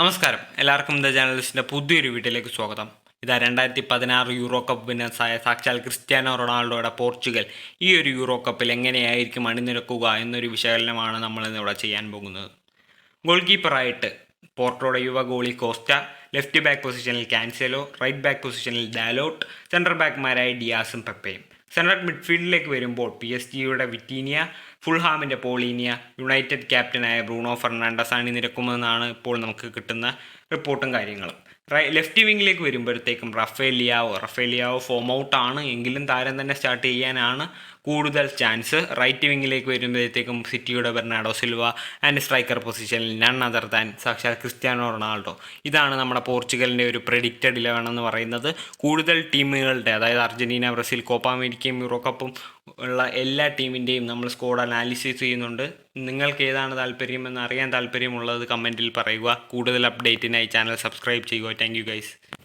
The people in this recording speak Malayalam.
നമസ്കാരം. എല്ലാവർക്കും ദ ജേർണലിസ്റ്റിന്റെ പുതിയൊരു വീട്ടിലേക്ക് സ്വാഗതം. ഇതാ രണ്ടായിരത്തി പതിനാറ് യൂറോ കപ്പ് വിന്നേഴ്സായ സാക്ഷാൽ ക്രിസ്ത്യാനോ റൊണാൾഡോയുടെ പോർച്ചുഗൽ ഈ ഒരു യൂറോ കപ്പിൽ എങ്ങനെയായിരിക്കും അണിനിരക്കുക എന്നൊരു വിശകലനമാണ് നമ്മൾ ഇന്നിവിടെ ചെയ്യാൻ പോകുന്നത്. ഗോൾ കീപ്പറായിട്ട് പോർട്ടോയുടെ യുവ ഗോളി കോസ്റ്റ ലെഫ്റ്റ് ബാക്ക് പൊസിഷനിൽ കാൻസെലോ റൈറ്റ് ബാക്ക് പൊസിഷനിൽ ഡാലോട്ട് സെൻട്രൽ ബാക്ക്മാരായ ഡിയാസും പെപ്പയും. സെൻട്രൽ മിഡ്ഫീൽഡിലേക്ക് വരുമ്പോൾ പി എസ് ജിയുടെ വിറ്റീനിയ ഫുൾഹാമിന്റെ പോളീനിയ യുണൈറ്റഡ് ക്യാപ്റ്റനായ ബ്രൂണോ ഫെർണാണ്ടസ് അണിനിരക്കുമെന്നാണ് ഇപ്പോൾ നമുക്ക് കിട്ടുന്ന റിപ്പോർട്ടും കാര്യങ്ങളും. ലെഫ്റ്റ് വിങ്ങിലേക്ക് വരുമ്പോഴത്തേക്കും Rafael Leao Rafael Leao form out ആണ്. എങ്കിലും താരം തന്നെ സ്റ്റാർട്ട് ചെയ്യാനാണ് കൂടുതൽ ചാൻസ് റൈറ്റ് വിങ്ങിലേക്ക് വരുമ്പോഴത്തേക്കും സിറ്റിയുടെ ബെർണാഡോ സിൽവ ആൻഡ് സ്ട്രൈക്കർ പൊസിഷനിൽ നൺ അതർ ദാൻ സാക്ഷാൽ ക്രിസ്ത്യാനോ റൊണാൾഡോ. ഇതാണ് നമ്മുടെ പോർച്ചുഗലിന്റെ ഒരു പ്രെഡിക്റ്റഡ് ഇലവൻ എന്ന് പറയുന്നത്. കൂടുതൽ ടീമുകളുടെ അതായത് അർജന്റീന ബ്രസീൽ കോപ്പ അമേരിക്കയും യൂറോ കപ്പും ഉള്ള എല്ലാ ടീമിന്റെയും നമ്മൾ സ്കോഡ് അനാലിസിസ് ചെയ്യുന്നുണ്ട്. നിങ്ങൾക്ക് ഏതാണ് താല്പര്യം എന്ന് അറിയാൻ താല്പര്യമുള്ളത് കമന്റിൽ പറയുക. കൂടുതൽ അപ്ഡേറ്റിനായി ചാനൽ സബ്സ്ക്രൈബ് ചെയ്യുക. Thank you guys